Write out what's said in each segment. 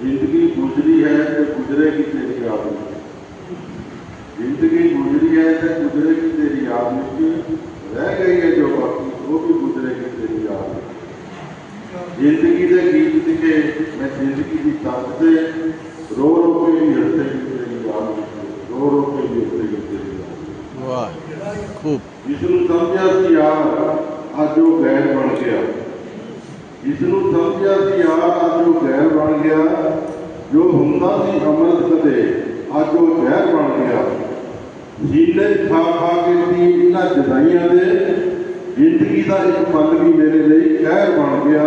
زندگی گزری ہے تو گزرے کی تیری یاد میں۔ زندگی گزری ہے تو گزرے کی تیری یاد میں۔ رہ گئی ہے جو باقی، وہ بھی گزرے کی تیری یاد میں۔ زندگی سے گیت ਲਿਖੇ ਮੈਂ ਜ਼ਿੰਦਗੀ ਦੀ ਤੱਕ ਤੇ ਰੋ ਰੋ ਕੇ ਵੀ ਹੱਸੇਗੀ ਤੇਰੀ ਯਾਦ ਰੋ ਰੋ ਕੇ ਵੀ ਹੱਸੇਗੀ ਤੇਰੀ ਯਾਦ। ਵਾਹ ਖੂਬ ਜਿਸ ਨੂੰ ਸਮਝਿਆ ਸੀ ਯਾਰ ਅੱਜ ਉਹ ਗੈਰ ਬਣ ਗਿਆ। ਜਿਸ ਨੂੰ ਸਮਝਿਆ ਸੀ ਯਾਰ ਅੱਜ ਉਹ ਗੈਰ ਬਣ ਗਿਆ। ਜੋ ਹੁੰਦਾ ਸੀ ਅੰਮ੍ਰਿਤ ਕਦੇ ਅੱਜ ਉਹ ਜ਼ਹਿਰ ਬਣ ਗਿਆ। ਜੀਨੇ ਖਾ ਖਾ ਕੇ ਪੀ ਇਹਨਾਂ ਜਦਾਈਆਂ ਦੇ। ਜ਼ਿੰਦਗੀ ਦਾ ਇੱਕ ਪਲ ਵੀ ਮੇਰੇ ਲਈ ਕਹਿਰ ਬਣ ਗਿਆ।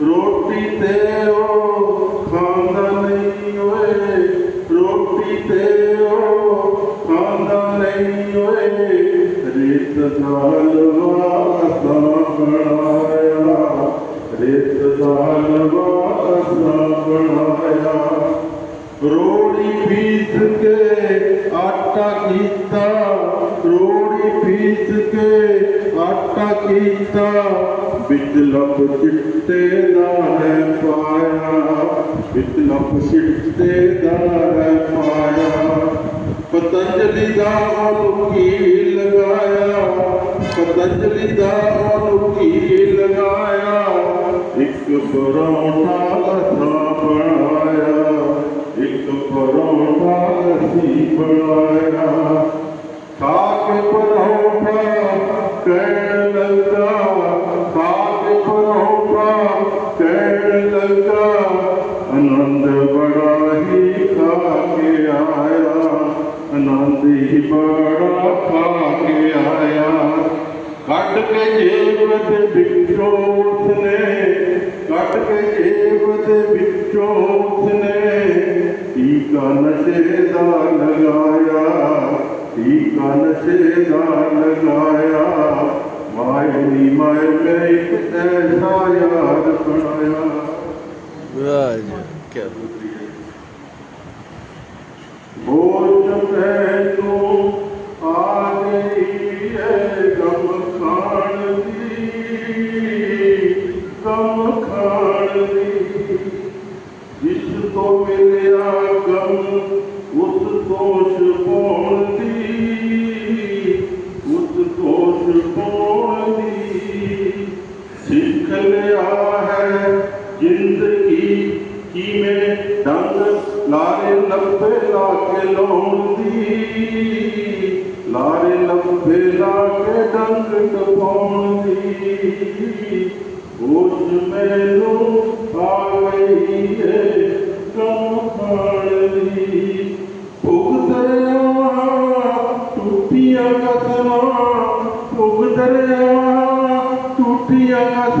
ਰੋਟੀ ਤੇ ਉਹ ਖਾਂਦਾ ਨਹੀਂ ਓਏ ਰੋਟੀ ਤੇ ਉਹ ਖਾਂਦਾ ਨਹੀਂ ਓਏ ਰੇਤ ਦਾ ਲਵਾਸਾ ਬਣਾਇਆ ਰੇਤ ਦਾ ਲਵਾਸਾ ਬਣਾਇਆ ਰੋੜੀ ਪੀਸ ਕੇ ਆਟਾ ਕੀਤਾ اس کے آٹا کیتا بطلب چٹتے دا ہے پایا بطلب چٹتے دا ہے پایا پتنجلی دا اور کی لگایا پتنجلی دا اور کی لگایا ایک پراؤٹا لگا آنند بڑا ہی کھا گیا آنند ہی بڑا تھا بکشو نے کٹ کے جیب سے بکوں نے ای کان سے دال لگایا کان سے دال لگایا ایسا یاد گئی جس کو ملیا گم اس کو شپوڑ دی رہا ہے جندگی کی میں دنگ لارے لبے لاکے لوندی لارے لبے لاکے دنگ لپوندی بوجھ میں لوں آ گئی ہے کم پڑھ لی بھگتے ہاں ٹوپیاں کا سما بھگتے ہاں ٹوپیاں کا سما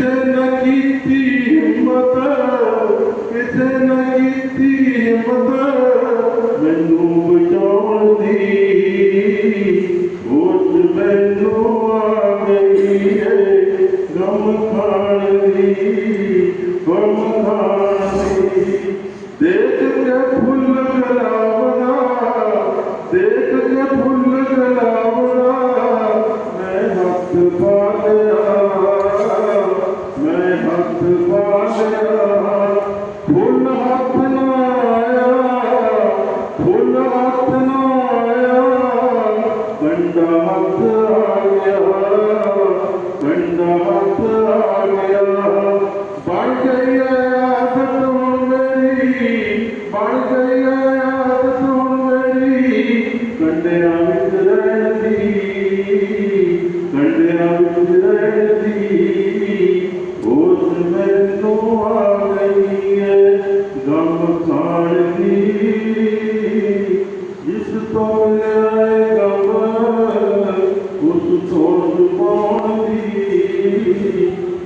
مدد ڪسي ندو بچا ڪجهه مان کڻي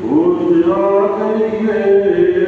روز آ گئی ہے